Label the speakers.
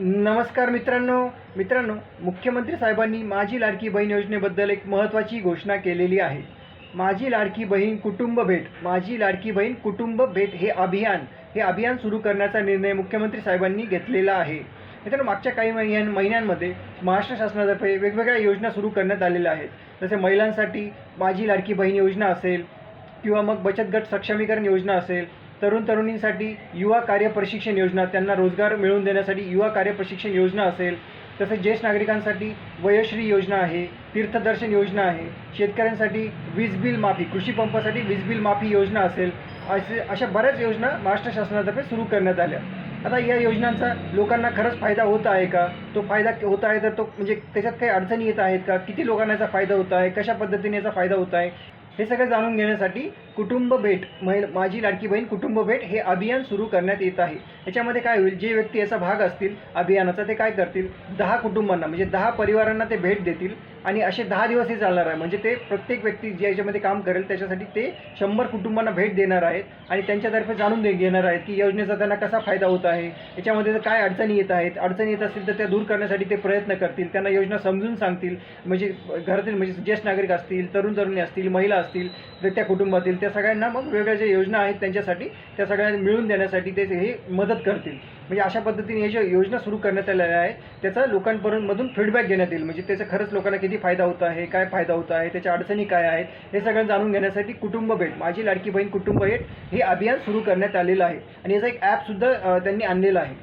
Speaker 1: नमस्कार मित्रांनो. मित्रांनो मुख्यमंत्री साहेबांनी माझी लाडकी बहीण योजनेबद्दल एक महत्त्वाची घोषणा केलेली आहे. माझी लाडकी बहीण कुटुंब भेट माझी लाडकी बहीण कुटुंब भेट हे अभियान हे अभियान सुरू करण्याचा निर्णय मुख्यमंत्री साहेबांनी घेतलेला आहे. मित्रांनो मागच्या काही महिन्यां महिन्यांमध्ये महाराष्ट्र शासनातर्फे वेगवेगळ्या योजना सुरू करण्यात आलेल्या आहेत. जसे महिलांसाठी माझी लाडकी बहीण योजना असेल किंवा मग बचत गट सक्षमीकरण योजना असेल तरुण तरुणींसाठी युवा कार्य प्रशिक्षण योजना त्यांना रोजगार मिळवून देण्यासाठी युवा कार्य प्रशिक्षण योजना असेल तसेच ज्येष्ठ नागरिकांसाठी वयश्री योजना आहे तीर्थदर्शन योजना आहे शेतकऱ्यांसाठी वीज बिल माफी कृषी पंपासाठी वीज बिल माफी योजना असेल असे अशा बऱ्याच योजना महाराष्ट्र शासनातर्फे सुरू करण्यात आल्या. आता या योजनांचा लोकांना खरंच फायदा होत आहे का? तो फायदा होत आहे तर तो म्हणजे त्याच्यात काही अडचणी येत आहेत का? किती लोकांना याचा फायदा होत आहे? कशा पद्धतीने याचा फायदा होत आहे? हे सगळं जाणून घेण्यासाठी कुटुंब भेट महिला माझी लाडकी बहीण कुटुंब भेट हे अभियान सुरू करण्यात येत आहे. याच्यामध्ये काय होईल? जे व्यक्ती याचा भाग असतील अभियानाचा ते काय करतील? दहा कुटुंबांना म्हणजे दहा परिवारांना ते भेट देतील. आणि असे दहा दिवस हे चालणार आहे. म्हणजे ते प्रत्येक व्यक्ती जे याच्यामध्ये काम करेल त्याच्यासाठी ते शंभर कुटुंबांना भेट देणार आहेत आणि त्यांच्यातर्फे जाणून दे घेणार आहेत की योजनेचा त्यांना कसा फायदा होत आहे. याच्यामध्ये जर काय अडचणी येत आहेत अडचणी येत असतील तर त्या दूर करण्यासाठी ते प्रयत्न करतील. त्यांना योजना समजून सांगतील. म्हणजे घरातील म्हणजे ज्येष्ठ नागरिक असतील तरुण तरुणी असतील महिला असतील तर त्या कुटुंबातील त्या सगळ्यांना मग वेगळ्या ज्या योजना आहेत त्यांच्यासाठी त्या सगळ्यांना मिळून देण्यासाठी ते हे मदत करतील. म्हणजे अशा पद्धतीने हे ज्या योजना सुरू करण्यात आलेल्या आहेत त्याचा लोकांपर्यंत मधून फीडबॅक घेण्यात येईल. म्हणजे त्याचं खरंच लोकांना किती किती फायदा होत आहे काय फायदा होत आहे त्याच्या अडचणी काय आहेत हे सगळं जाणून घेण्यासाठी कुटुंब भेट माझी लाडकी बहीण कुटुंब भेट हे अभियान सुरू करण्यात आलेलं आहे. आणि याचा एक ॲपसुद्धा त्यांनी आणलेलं आहे.